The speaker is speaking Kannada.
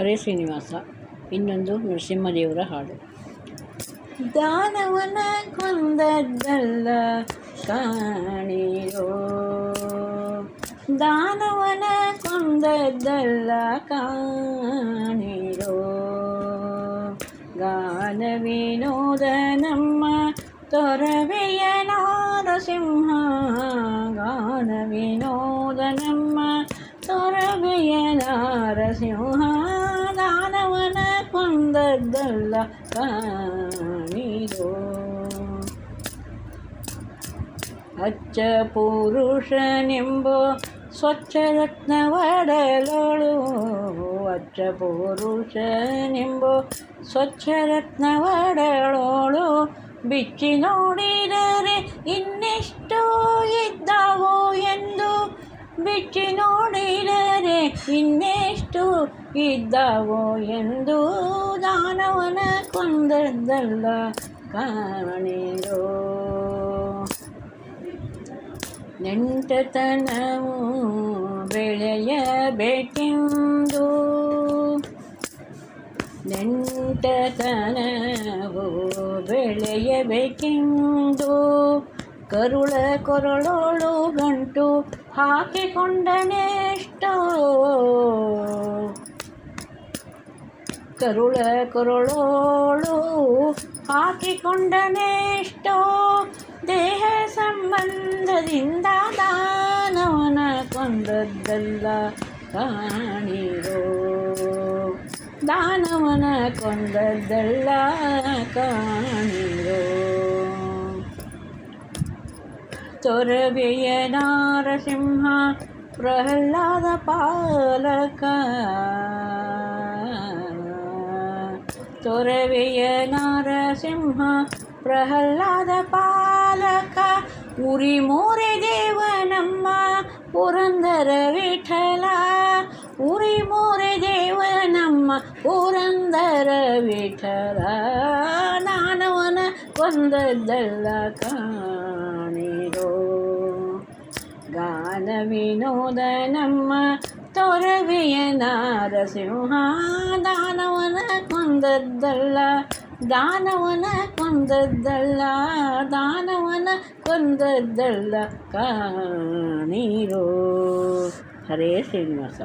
ಹರೇ ಶ್ರೀನಿವಾಸ, ಇನ್ನೊಂದು ನರಸಿಂಹದೇವರ ಹಾಡು. ದಾನವನ ಕೊಂದದ್ದಲ್ಲ ಕಾಣಿರೋ ದಾನವನ ಕೊಂದದ್ದಲ್ಲ ಕಾಣಿರೋ ಗಾನ ವಿನೋದ ನಮ್ಮ ತೊರವೆಯ ನರಸಿಂಹ ಗಾನ ವಿನೋದ ನಮ್ಮ ತೊರವೆಯ ನಾರಸಿಂಹ ಕಾಣಿರೋ ಅಚ್ಚ ಪುರುಷನೆಂಬೋ ಸ್ವಚ್ಛ ರತ್ನವಡಲೋಳು. ಅಚ್ಚ ಪುರುಷನೆಂಬೋ ಸ್ವಚ್ಛ ರತ್ನವಡಲೋಳು. ಬಿಚ್ಚಿ ನೋಡಿದರೆ ಇನ್ನೆಷ್ಟೋ ಇದ್ದಾವೋ ಎಂದು ಬಿಚ್ಚಿ ನೋಡಿದರೆ ಇನ್ನೆಷ್ಟು ಇದ್ದಾವೋ ಎಂದು ದಾನವನ ಕೊಂದದ್ದಲ್ಲ ಕಾಣಿರೋ ನೆಂಟತನವು ಬೆಳೆಯಬೇಕೆಂದು? ನೆಂಟತನವು ಬೆಳೆಯಬೇಕೆಂದು? ಕರುಳ ಕೊರಳೋಳು ಗಂಟು ಹಾಕಿಕೊಂಡನೆಷ್ಟೋ ಕರುಳ ಕೊರಳೋಳು ಹಾಕಿಕೊಂಡನೆಷ್ಟೋ ದೇಹ ಸಂಬಂಧದಿಂದ ದಾನವನ ಕೊಂದದ್ದಲ್ಲ ಕಾಣಿರೋ. ದಾನವನ ಕೊಂದದ್ದಲ್ಲ ಕಾಣಿರೋ. ತೊರಬೆಯ ನಾರಸಿಂಹ ಪ್ರಹ್ಲಾದ ಪಾಲಕ. ತೊರವೆಯ ನಾರಸಿಂಹ ಪ್ರಹ್ಲಾದ ಪಾಲಕ ಉರಿ ಮೋರೆ ದೇವ ನಮ್ಮ ಪುರಂದರ ವಿಠಲ ಉರಿ ಮೋರೆ ದೇವ ನಮ್ಮ ಪುರಂದರ ವಿಠಲ ದಾನವನ ಕೊಂದದ್ದಲ್ಲ ಕಾಣಿರೋ ಗಾನ ವಿನೋದ ನಮ್ಮ ತೊರವೆಯ ನಾರಸಿಂಹ ದಾನವನ ಕೊಂದದ್ದಲ್ಲ ದಾನವನ ಕೊಂದದ್ದಲ್ಲ ದಾನವನ ಕೊಂದದ್ದಲ್ಲ ಕಾಣಿರೋ ಹರೇ ಶ್ರೀನಿವಾಸ